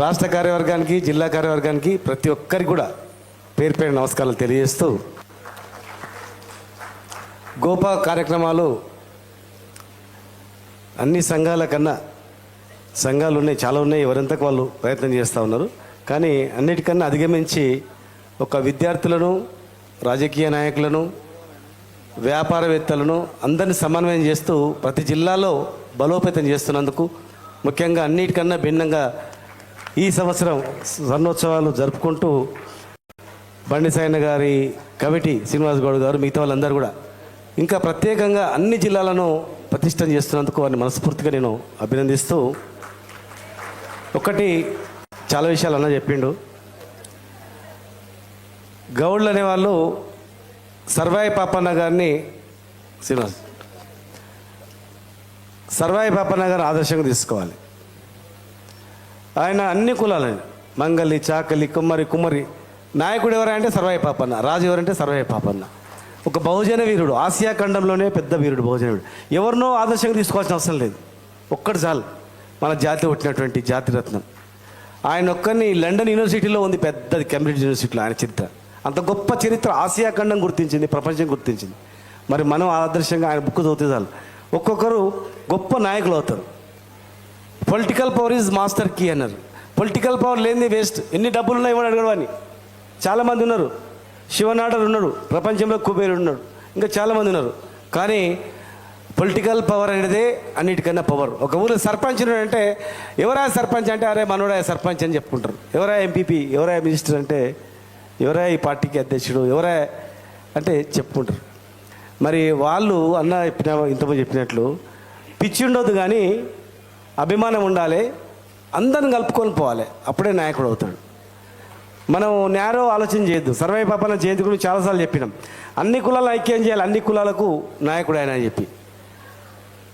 రాష్ట్ర కార్యవర్గానికి జిల్లా కార్యవర్గానికి ప్రతి ఒక్కరికి కూడా పేరు పేరు నమస్కారాలు తెలియజేస్తూ గోపా కార్యక్రమాలు అన్ని సంఘాల కన్నా సంఘాలు ఉన్నాయి చాలా ఉన్నాయి ఎవరింతకు వాళ్ళు ప్రయత్నం చేస్తూ ఉన్నారు. కానీ అన్నిటికన్నా అధిగమించి ఒక విద్యార్థులను రాజకీయ నాయకులను వ్యాపారవేత్తలను అందరిని సమన్వయం చేస్తూ ప్రతి జిల్లాలో బలోపేతం చేస్తున్నందుకు ముఖ్యంగా అన్నిటికన్నా భిన్నంగా ఈ సంవత్సరం స్వర్ణోత్సవాలు జరుపుకుంటూ బండిసాయన గారి కమిటీ శ్రీనివాస్ గౌడ్ గారు మిగతా వాళ్ళందరూ కూడా ఇంకా ప్రత్యేకంగా అన్ని జిల్లాలను ప్రతిష్టం చేస్తున్నందుకు వారిని మనస్ఫూర్తిగా నేను అభినందిస్తూ ఒకటి చాలా విషయాలు అన్న చెప్పిండు. గౌడ్లు అనేవాళ్ళు సర్వాయి పాపన్న గారిని శ్రీనివాస్ సర్వాయి పాపన్న గారిని ఆదర్శంగా తీసుకోవాలి. ఆయన అన్ని కులాలండి. మంగలి చాకలి కుమ్మరి కుమ్మరి. నాయకుడు ఎవరంటే సర్వాయి పాపన్న. రాజు ఎవరంటే సర్వాయి పాపన్న. ఒక బహుజన వీరుడు. ఆసియా ఖండంలోనే పెద్ద వీరుడు బహుజన వీరుడు. ఎవరినో ఆదర్శంగా తీసుకోవాల్సిన అవసరం లేదు. ఒక్కటి చాలు. మన జాతి పుట్టినటువంటి జాతి రత్నం ఆయన ఒక్కరిని లండన్ యూనివర్సిటీలో ఉంది పెద్దది కేంబ్రిడ్జ్ యూనివర్సిటీలో ఆయన చరిత్ర. అంత గొప్ప చరిత్ర ఆసియా ఖండం గుర్తించింది ప్రపంచం గుర్తించింది. మరి మనం ఆదర్శంగా ఆయన బుక్ చదివితే చాలు. ఒక్కొక్కరు గొప్ప నాయకులు అవుతారు. Political power is master key అన్నారు పొలిటికల్ పవర్ లేనిది వేస్ట్ ఎన్ని డబ్బులు ఉన్నాయి ఇవ్వడు అడగడం అని చాలామంది ఉన్నారు. శివనాడర్ ఉన్నాడు. ప్రపంచంలో కుబేరుడు ఉన్నాడు. ఇంకా చాలామంది ఉన్నారు. కానీ పొలిటికల్ పవర్ అనేదే అన్నిటికన్నా పవర్ ఒక ఊరిలో సర్పంచ్ అంటే ఎవరా సర్పంచ్ అంటే అరే మనోడా సర్పంచ్ అని చెప్పుకుంటారు. ఎవరా ఎంపీపీ ఎవరా మినిస్టర్ అంటే ఎవరా ఈ పార్టీకి అధ్యక్షుడు ఎవరా అంటే చెప్పుకుంటారు. మరి వాళ్ళు అన్న చెప్పిన ఇంతమంది చెప్పినట్లు పిచ్చి ఉండొద్దు కానీ అభిమానం ఉండాలి అందరిని కలుపుకొని పోవాలి. అప్పుడే నాయకుడు అవుతాడు. మనం నేరో ఆలోచన చేయొద్దు. సర్వే పాపన జయంతి గురించి చాలాసార్లు చెప్పినాం. అన్ని కులాలు ఐక్యం చేయాలి అన్ని కులాలకు నాయకుడు ఆయన అని చెప్పి.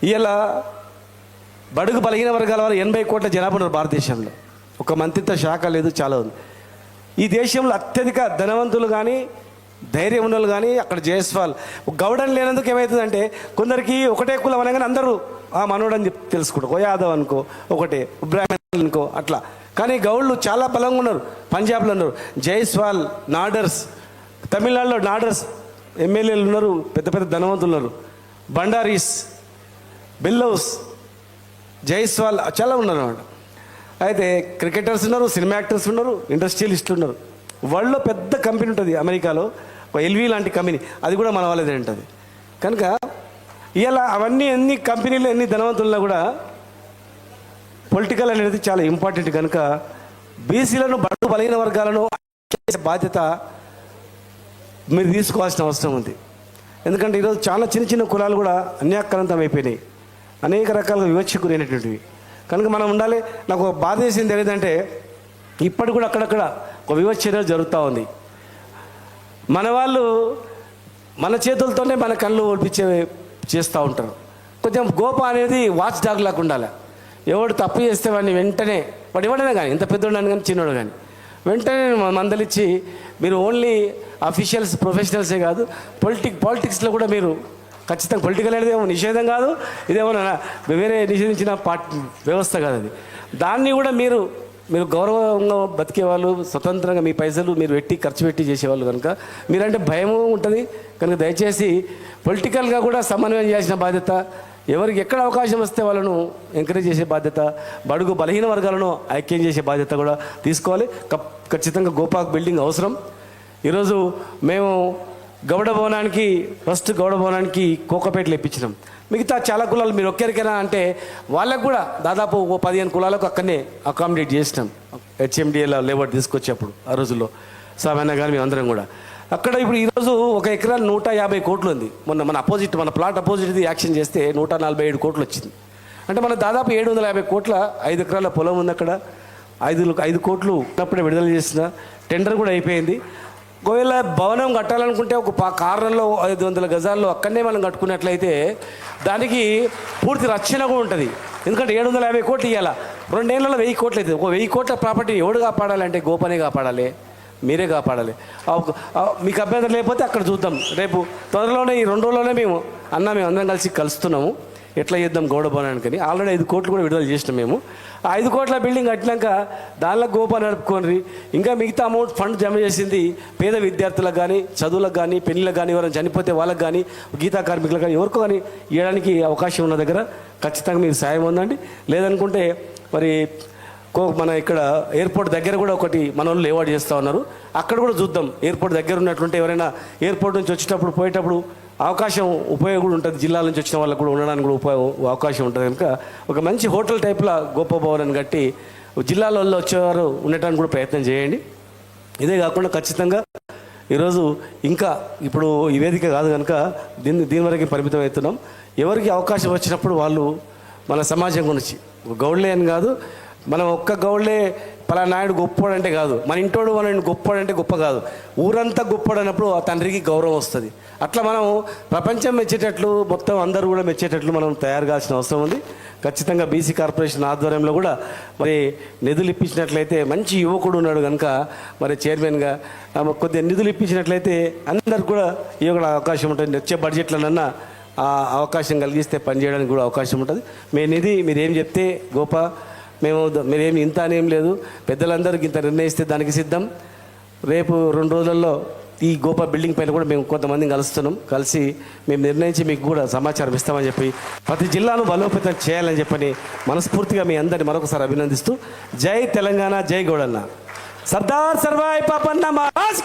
ఇలా బడుగు బలహీన వర్గాల వారు ఎనభై కోట్ల జనాభా ఉన్నారు భారతదేశంలో. ఒక మంత్రిత్వ శాఖ లేదు చాలా ఉంది. ఈ దేశంలో అత్యధిక ధనవంతులు కానీ ధైర్యం ఉన్నోళ్ళు కానీ అక్కడ జయస్వాల్ గౌడని లేనందుకు ఏమవుతుందంటే కొందరికి ఒకటే కులం అనగానే అందరూ ఆ మనోడని చెప్పి తెలుసుకుంటారు. ఓ యాదవ్ అనుకో ఒకటే బ్రాహ్మణ్ అనుకో అట్లా. కానీ గౌళ్ళు చాలా బలంగా ఉన్నారు పంజాబ్లో ఉన్నారు. జైస్వాల్ నాడర్స్ తమిళనాడులో నాడర్స్ ఎమ్మెల్యేలు ఉన్నారు పెద్ద పెద్ద ధనవంతులు ఉన్నారు. బండారీస్ బిల్లౌస్ జైస్వాల్ చాలా ఉన్నారు అన్నమాట. అయితే క్రికెటర్స్ ఉన్నారు సినిమా యాక్టర్స్ ఉన్నారు ఇండస్ట్రియలిస్టులు ఉన్నారు. వరల్డ్లో పెద్ద కంపెనీ ఉంటుంది అమెరికాలో. ఒక ఎల్వి లాంటి కంపెనీ. అది కూడా మన వాళ్ళదే ఉంటుంది కనుక ఇలా అవన్నీ ఎన్ని కంపెనీలు ఎన్ని ధనవంతుల్లో కూడా పొలిటికల్ అనేది చాలా ఇంపార్టెంట్. కనుక బీసీలను బడుగు బలహీన వర్గాలను చేసే బాధ్యత మీరు తీసుకోవాల్సిన అవసరం ఉంది. ఎందుకంటే ఈరోజు చాలా చిన్న చిన్న కులాలు కూడా అన్యాక్రాంతం అయిపోయినాయి. అనేక రకాలుగా వివక్షకు గురైనటువంటివి కనుక మనం ఉండాలి. నాకు ఒక బాధ వేసింది ఏంటంటే ఇప్పటి కూడా అక్కడక్కడ ఒక వివక్ష జరుగుతూ ఉంది. మన వాళ్ళు మన చేతులతోనే మన కళ్ళు ఓడిపించే చేస్తూ ఉంటారు. కొంచెం గోప అనేది వాచ్ డాగ్ లాగా ఉండాలి. ఎవడు తప్పు చేస్తే వాడిని వెంటనే వాడు ఎవడైనా కానీ ఇంత పెద్దోడని కానీ చిన్నోడు కానీ వెంటనే మందలిచ్చి మీరు ఓన్లీ అఫీషియల్స్ ప్రొఫెషనల్సే కాదు పొలిటిక్ పాలిటిక్స్లో కూడా మీరు ఖచ్చితంగా పొలిటికల్ అనేది ఏమో నిషేధం కాదు ఇదేమో వేరే నిషేధించిన పార్టీ వ్యవస్థ కాదు అది. దాన్ని కూడా మీరు మీరు గౌరవంగా బతికేవాళ్ళు స్వతంత్రంగా మీ పైసలు మీరు పెట్టి ఖర్చు పెట్టి చేసేవాళ్ళు కనుక మీరంటే భయము ఉంటుంది. కనుక దయచేసి పొలిటికల్గా కూడా సమన్వయం చేసిన బాధ్యత ఎవరికి ఎక్కడ అవకాశం వస్తే వాళ్ళను ఎంకరేజ్ చేసే బాధ్యత బడుగు బలహీన వర్గాలను ఐక్యం చేసే బాధ్యత కూడా తీసుకోవాలి. కప్- ఖచ్చితంగా గోపాక్ బిల్డింగ్ అవసరం. ఈరోజు మేము గౌడ భవనానికి ఫస్ట్ గౌడ భవనానికి కోకపేటలు ఇప్పించినాం. మిగతా చాలా కులాలు మీరు ఒక్కరికైనా అంటే వాళ్ళకు కూడా దాదాపు ఓ పదిహేను కులాలకు అక్కడనే అకామిడేట్ చేసినాం. హెచ్ఎండిఏలో లేబర్ తీసుకొచ్చేప్పుడు ఆ రోజుల్లో. సామాన్య కానీ మేమందరం కూడా. అక్కడ ఇప్పుడు ఈరోజు ఒక ఎకరా నూట యాభై కోట్లు ఉంది. మొన్న మన అపోజిట్ మన ప్లాట్ అపోజిట్ది యాక్షన్ చేస్తే నూట నలభై ఏడు కోట్లు వచ్చింది. అంటే మన దాదాపు ఏడు వందల యాభై కోట్ల ఐదు ఎకరాల పొలం ఉంది అక్కడ. ఐదు ఐదు కోట్లు ఉన్నప్పుడే విడుదల చేసిన. టెండర్ కూడా అయిపోయింది. ఒకవేళ భవనం కట్టాలనుకుంటే ఒక పా కారణంలో ఐదు వందల గజాల్లో అక్కడనే మనం కట్టుకున్నట్లయితే దానికి పూర్తి రక్షణ కూడా ఉంటుంది. ఎందుకంటే ఏడు వందల యాభై కోట్లు ఇవ్వాలా రెండేళ్ళలో వెయ్యి కోట్లు అవుతుంది ఒక వెయ్యి కోట్ల ప్రాపర్టీ ఎవడు కాపాడాలంటే గోపనే కాపాడాలి మీరే కాపాడాలి. మీకు అభ్యంతరం లేకపోతే అక్కడ చూద్దాం. రేపు త్వరలోనే ఈ రెండు రోజుల్లోనే మేము అన్న మేము అందరం కలిసి కలుస్తున్నాము. ఎట్లా చేద్దాం గౌడ భవనానికి ఆల్రెడీ ఐదు కోట్లు కూడా విడుదల చేసినాం మేము. ఆ ఐదు కోట్ల బిల్డింగ్ కట్టినాక దానిలో గోపాలు నడుపుకొని ఇంకా మిగతా అమౌంట్ ఫండ్ జమ చేసింది పేద విద్యార్థులకు కానీ చదువులకు కానీ పెళ్ళిళ్ళకి కానీ ఎవరైనా చనిపోతే వాళ్ళకి కానీ గీతా కార్మికులకు కానీ ఎవరికో కానీ ఇవ్వడానికి అవకాశం ఉన్న దగ్గర ఖచ్చితంగా మీరు సాయం ఉందండి. లేదనుకుంటే మరి కో- మన ఇక్కడ ఎయిర్పోర్ట్ దగ్గర కూడా ఒకటి మన వాళ్ళు లేవాడు చేస్తూ ఉన్నారు. అక్కడ కూడా చూద్దాం. ఎయిర్పోర్ట్ దగ్గర ఉన్నట్లుంటే ఎవరైనా ఎయిర్పోర్ట్ నుంచి వచ్చేటప్పుడు పోయేటప్పుడు అవకాశం ఉపయోగం కూడా ఉంటుంది. జిల్లాల నుంచి వచ్చిన వాళ్ళకు కూడా ఉండడానికి కూడా ఉపయోగం అవకాశం ఉంటుంది. కనుక ఒక మంచి హోటల్ టైప్లో గొప్ప భవనాన్ని కట్టి జిల్లాలలో వచ్చేవారు ఉండటానికి కూడా ప్రయత్నం చేయండి. ఇదే కాకుండా ఖచ్చితంగా ఈరోజు ఇంకా ఇప్పుడు ఈ వేదిక కాదు కనుక దీన్ని దీని వరకు పరిమితం అవుతున్నాం. ఎవరికి అవకాశం వచ్చినప్పుడు వాళ్ళు మన సమాజం గురించి ఒక గౌడ్లే అని కాదు మనం ఒక్క గౌడ్లే పలానాయుడు గొప్పోడంటే కాదు. మన ఇంటోడు మన గొప్పోడంటే గొప్ప కాదు. ఊరంతా గొప్పోడన్నప్పుడు ఆ తండ్రికి గౌరవం వస్తుంది. అట్లా మనం ప్రపంచం మెచ్చేటట్లు మొత్తం అందరూ కూడా మెచ్చేటట్లు మనం తయారు కావాల్సిన అవసరం ఉంది. ఖచ్చితంగా బీసీ కార్పొరేషన్ ఆధ్వర్యంలో కూడా మరి నిధులు ఇప్పించినట్లయితే మంచి యువకుడు ఉన్నాడు కనుక మరి చైర్మన్గా కొద్దిగా నిధులు ఇప్పించినట్లయితే అందరికి కూడా ఈ అవకాశం ఉంటుంది. వచ్చే బడ్జెట్లనన్నా ఆ అవకాశం కలిగిస్తే పనిచేయడానికి కూడా అవకాశం ఉంటుంది. మీ నిధి మీరేం చెప్తే గోప మేము మీరేమి ఇంత అనేం లేదు. పెద్దలందరికీ ఇంత నిర్ణయిస్తే దానికి సిద్ధం. రేపు రెండు రోజుల్లో ఈ గోపా బిల్డింగ్ పైన కూడా మేము కొంతమందిని కలుస్తున్నాం. కలిసి మేము నిర్ణయించి మీకు కూడా సమాచారం ఇస్తామని చెప్పి ప్రతి జిల్లాను బలోపేతం చేయాలని చెప్పని మనస్ఫూర్తిగా మీ అందరిని మరొకసారి అభినందిస్తూ జై తెలంగాణ జై గౌడన్న. సర్దార్ సర్వాయి పాపన్న మహారాజ్